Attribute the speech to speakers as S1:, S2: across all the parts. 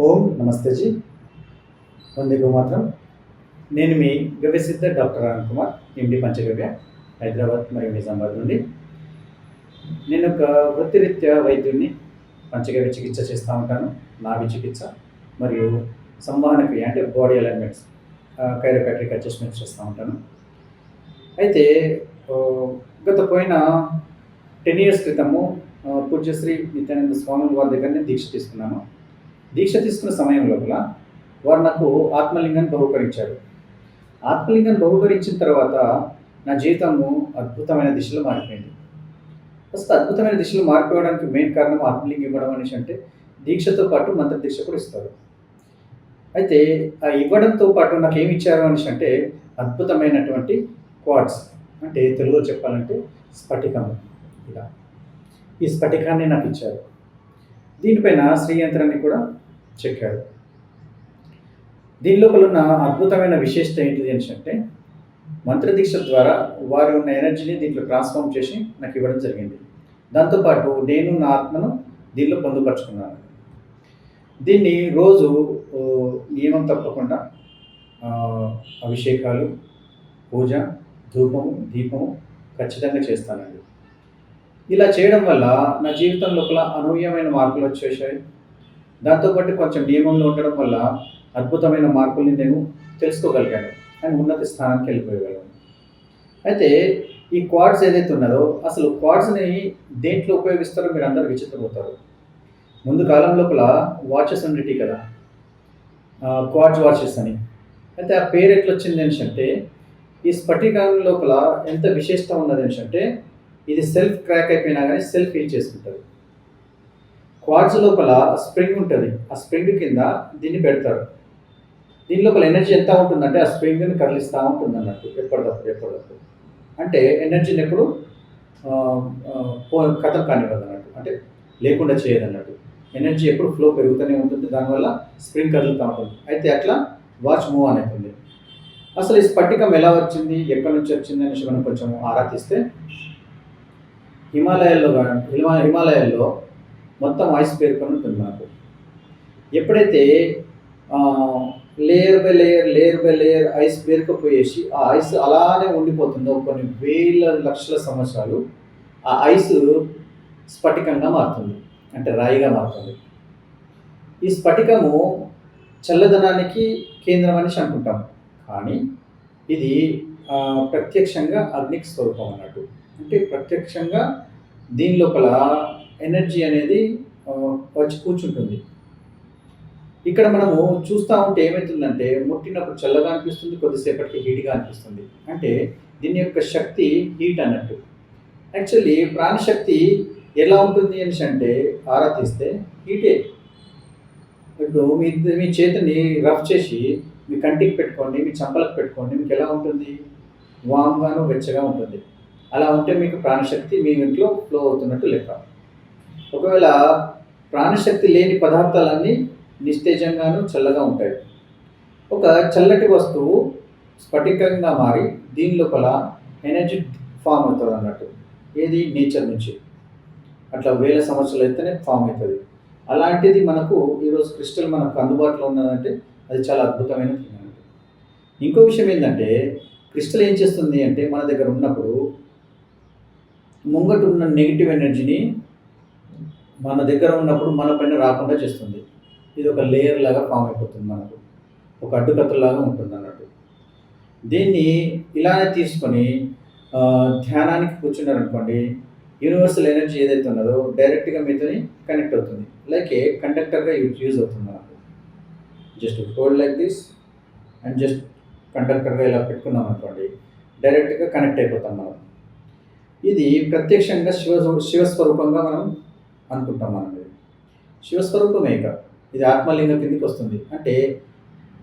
S1: ఓం నమస్తేజీ ముందుకు మాత్రం. నేను మీ గవ్యసిద్ధ డాక్టర్ అనంత్ కుమార్ ఎండి పంచగవ్య హైదరాబాద్ మరియు నిజామాబాద్ నుండి. నేను ఒక వృత్తిరీత్యా వైద్యుడిని పంచగవ్య చికిత్స చేస్తూ ఉంటాను. నాభి చికిత్స మరియు సంవహన క్రియ అంటే బాడీ అలైన్మెంట్స్ కైరోపాట్రిక్ అడ్జస్ట్మెంట్స్ చేస్తూ ఉంటాను. అయితే గత పోయిన టెన్ ఇయర్స్ క్రితము పూజ్యశ్రీ నిత్యానంద స్వామి వారి దగ్గర నేను దీక్ష తీసుకున్నాను. దీక్ష తీసుకున్న సమయం లోపల వారు నాకు ఆత్మలింగాన్ని బహుకరించారు. ఆత్మలింగాన్ని బహుకరించిన తర్వాత నా జీవితము అద్భుతమైన దిశలో మారిపోయింది. ఫస్ట్ అద్భుతమైన దిశలో మారిపోవడానికి మెయిన్ కారణం ఆత్మలింగం ఇవ్వడం అనేసి అంటే దీక్షతో పాటు మంత్ర దీక్ష కూడా ఇస్తారు. అయితే ఆ ఇవ్వడంతో పాటు నాకు ఏమి ఇచ్చారు అనేసి అంటే అద్భుతమైనటువంటి క్వాడ్స్ అంటే తెలుగులో చెప్పాలంటే స్ఫటికం ఇలా ఈ స్ఫటికాన్ని నాకు ఇచ్చారు. దీనిపైన శ్రీ యంత్రాన్ని కూడా చెక్కారు. దీని లోపల ఉన్న అద్భుతమైన విశేషత ఏంటిది ఏంటంటే అంటే మంత్రదీక్ష ద్వారా వారి ఉన్న ఎనర్జీని దీంట్లో ట్రాన్స్ఫార్మ్ చేసి నాకు ఇవ్వడం జరిగింది. దాంతోపాటు నేను నా ఆత్మను దీనిలో పొందుపరుచుకున్నాను. దీన్ని రోజు నియమం తప్పకుండా అభిషేకాలు పూజ ధూపము దీపము ఖచ్చితంగా చేస్తానండి. ఇలా చేయడం వల్ల నా జీవితం లోపల అనూహ్యమైన మార్పులు వచ్చేసాయి. దాంతోపాటు కొంచెం నియమంలో ఉండడం వల్ల అద్భుతమైన మార్పుల్ని నేను తెలుసుకోగలిగాను అండ్ ఉన్నత స్థానానికి వెళ్ళిపోయగలను అయితే ఈ క్వాడ్స్ ఏదైతే ఉన్నదో అసలు క్వాడ్స్ని దేంట్లో ఉపయోగిస్తారో మీరు అందరూ విచిత్రపోతారు ముందు కాలం లోపల వాచెస్ ఉండేటి కదా. క్వాడ్స్ వాచెస్ అని. అయితే ఆ పేరు ఎట్లా వచ్చింది అని అంటే ఈ స్ఫటికం లోపల ఎంత విశేషత ఉన్నది ఏంటంటే ఇది సెల్ఫ్ క్రాక్ అయిపోయినా కానీ సెల్ఫ్ హీల్ చేసుకుంటుంది. క్వార్ట్స్ లోపల స్ప్రింగ్ ఉంటుంది. ఆ స్ప్రింగ్ కింద దీన్ని పెడతారు. దీని లోపల ఎనర్జీ ఎంత ఉంటుందంటే ఆ స్ప్రింగ్ని కదిలిస్తూ ఉంటుంది అన్నట్టు ఎప్పటికప్పుడు ఎప్పటికప్పుడు అంటే ఎనర్జీని ఎప్పుడు కథం కానివ్వదు అన్నట్టు అంటే లేకుండా చేయదు అన్నట్టు ఎనర్జీ ఎప్పుడు ఫ్లో పెరుగుతూనే ఉంటుంది. దానివల్ల స్ప్రింగ్ కదులుతూ ఉంటుంది. అయితే అట్లా వాచ్ మూవ్ అని అసలు ఈ స్ఫటికం ఎలా వచ్చింది? ఎక్కడి నుంచి వచ్చింది అనేసి మనం కొంచెం ఆరా తీస్తే హిమాలయాల్లో హిమా హిమాలయాల్లో మొత్తం ఐస్ పేరుకొని ఉంటుంది మనకు ఎప్పుడైతే layer by layer layer by layer ice పేరుకపోయేసి ఆ ఐస్ అలానే ఉండిపోతుందో. కొన్ని వేల లక్షల సంవత్సరాలు ఆ ఐస్ స్ఫటికంగా మారుతుంది. అంటే రాయిగా మారుతుంది. ఈ స్ఫటికము చల్లదనానికి కేంద్రం అనేసి అనుకుంటాం. కానీ ఇది ప్రత్యక్షంగా అగ్నికి స్వరూపం అన్నట్టు. అంటే ప్రత్యక్షంగా దీని లోపల ఎనర్జీ అనేది వచ్చి కూర్చుంటుంది. ఇక్కడ మనము చూస్తూ ఉంటే ఏమవుతుందంటే ముట్టినప్పుడు చల్లగా అనిపిస్తుంది కొద్దిసేపటికి హీట్గా అనిపిస్తుంది. అంటే దీని యొక్క శక్తి హీట్ అన్నట్టు. యాక్చువల్లీ ప్రాణశక్తి ఎలా ఉంటుంది అనేసి అంటే ఆరా తీస్తే హీటే. ఇప్పుడు మీ మీ చేతిని రఫ్ చేసి మీ కంటికి పెట్టుకోండి మీ చంపలకు పెట్టుకోండి మీకు ఎలా ఉంటుంది? వామ్గాను వెచ్చగా ఉంటుంది. అలా ఉంటే మీకు ప్రాణశక్తి మీ ఇంట్లో ఫ్లో అవుతున్నట్టు లెక్క. ఒకవేళ ప్రాణశక్తి లేని పదార్థాలన్నీ నిస్తేజంగాను చల్లగా ఉంటాయి. ఒక చల్లటి వస్తువు స్ఫటికంగా మారి దీని లోపల ఎనర్జీ ఫామ్ అవుతుంది అన్నట్టు. ఏది? నేచర్ నుంచి. అట్లా వేల సంవత్సరాలు అయితేనే ఫామ్ అవుతుంది. అలాంటిది మనకు ఈరోజు క్రిస్టల్ మనకు అందుబాటులో ఉన్నదంటే అది చాలా అద్భుతమైన థింగ్ ఇంకో విషయం ఏంటంటే క్రిస్టల్ ఏం చేస్తుంది అంటే మన దగ్గర ఉన్నప్పుడు ముంగట ఉన్న నెగిటివ్ ఎనర్జీని మన దగ్గర ఉన్నప్పుడు మన పైన రాకుండా చేస్తుంది. ఇది ఒక లేయర్ లాగా ఫామ్ అయిపోతుంది మనకు. ఒక అడ్డుకత్తలాగా ఉంటుంది అన్నట్టు. దీన్ని ఇలానే తీసుకొని ధ్యానానికి కూర్చున్నారనుకోండి యూనివర్సల్ ఎనర్జీ ఏదైతే ఉన్నదో డైరెక్ట్గా మీతోని కనెక్ట్ అవుతుంది. లైక్ కండక్టర్గా యూజ్ యూజ్ అవుతుంది మనకు. Just hold like this and just కండక్టర్గా ఇలా పెట్టుకున్నాం అనుకోండి డైరెక్ట్గా కనెక్ట్ అయిపోతాం మనం. ఇది ప్రత్యక్షంగా శివ శివస్వరూపంగా మనం అనుకుంటాం మనం ఇది శివస్వరూపమే ఇది ఆత్మలింగం కిందకి వస్తుంది. అంటే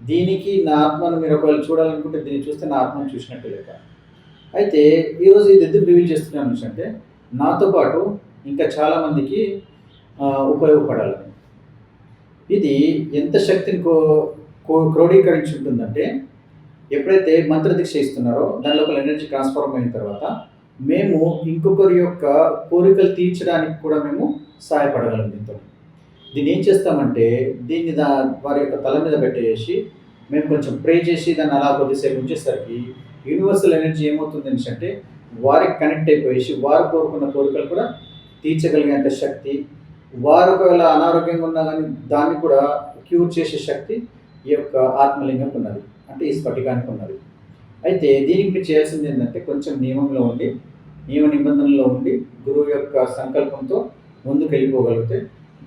S1: దీనికి నా ఆత్మను మీరు ఒకవేళ చూడాలనుకుంటే దీన్ని చూస్తే నా ఆత్మను చూసినట్టు లేక అయితే ఈరోజు ఇది ఎందుకు రివీల్ చేస్తున్నాను అంటే నాతో పాటు ఇంకా చాలామందికి ఉపయోగపడాలి ఉపయోగపడాలని. ఇది ఎంత శక్తిని కో కో- క్రోడీకరించి ఉంటుందంటే ఎప్పుడైతే మంత్రదీక్ష ఇస్తున్నారో దాని లోపల ఎనర్జీ ట్రాన్స్ఫార్మ్ అయిన తర్వాత మేము ఇంకొకరి యొక్క కోరికలు తీర్చడానికి కూడా మేము సహాయపడగలం దీంతో. దీన్ని ఏం చేస్తామంటే దీన్ని దా వారి యొక్క తల మీద పెట్టేసి మేము కొంచెం ప్రే చేసి దాన్ని అలా కొద్దిసేపు ఉంచేసరికి యూనివర్సల్ ఎనర్జీ ఏమవుతుంది అంటే వారికి కనెక్ట్ అయిపోయేసి వారు కోరుకున్న కోరికలు కూడా తీర్చగలిగేంత శక్తి వారు ఒకవేళ అనారోగ్యంగా ఉన్నా కానీ దాన్ని కూడా క్యూర్ చేసే శక్తి ఈ యొక్క ఆత్మలింగంకి ఉన్నది. అంటే ఈ స్ఫటికానికి ఉన్నది. అయితే దీనికి మీరు చేయాల్సింది ఏంటంటే కొంచెం నియమంలో ఉండి నియమ నిబంధనలో ఉండి గురువు యొక్క సంకల్పంతో ముందుకు వెళ్ళిపోగలిగితే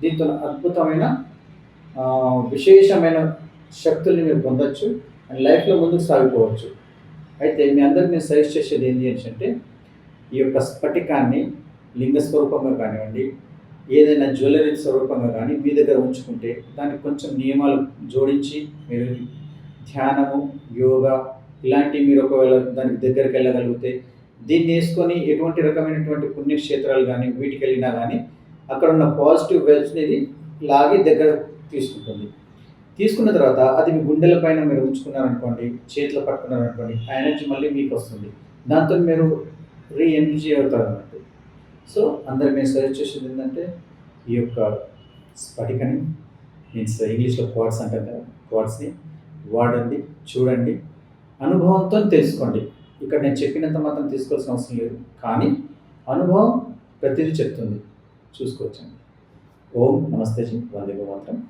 S1: దీంతో అద్భుతమైన విశేషమైన శక్తుల్ని మీరు పొందొచ్చు అండ్ లైఫ్లో ముందుకు సాగిపోవచ్చు. అయితే మీ అందరికి నేను సజెస్ట్ చేసేది ఏంటి అంటే ఈ యొక్క స్ఫటికాన్ని లింగ స్వరూపంగా కానివ్వండి ఏదైనా జ్యువెలరీ స్వరూపంగా కానీ మీ దగ్గర ఉంచుకుంటే దానికి కొంచెం నియమాలు జోడించి మీరు ధ్యానము యోగా ఇలాంటివి మీరు ఒకవేళ దానికి దగ్గరికి వెళ్ళగలిగితే దీన్ని వేసుకొని ఎటువంటి రకమైనటువంటి పుణ్యక్షేత్రాలు కానీ వీటికి వెళ్ళినా కానీ అక్కడ ఉన్న పాజిటివ్ వెల్స్ని ఇది లాగి దగ్గర తీసుకుంటుంది. తీసుకున్న తర్వాత అది మీ గుండెల పైన మీరు ఉంచుకున్నారనుకోండి చేతిలో పట్టుకున్నారనుకోండి ఆ ఎనర్జీ మళ్ళీ మీకు వస్తుంది దాంతో మీరు రీ ఎనర్జీ అవుతారు అన్నట్టు. సో అందరు మేము సజెస్ట్ చేసేది ఏంటంటే ఈ యొక్క స్ఫటికని మీన్స్ ఇంగ్లీష్లో క్వాడ్స్ అంటారు కదా క్వాడ్స్ని వాడండి చూడండి. అనుభవంతో తెలుసుకోండి. ఇక్కడ నేను చెప్పినంత మాత్రం తీసుకోవాల్సిన అవసరం లేదు. కానీ అనుభవం ప్రతిదీ చెప్తుంది. చూసుకోవచ్చండి. ఓం నమస్తే జీ. వందే మాత్రం.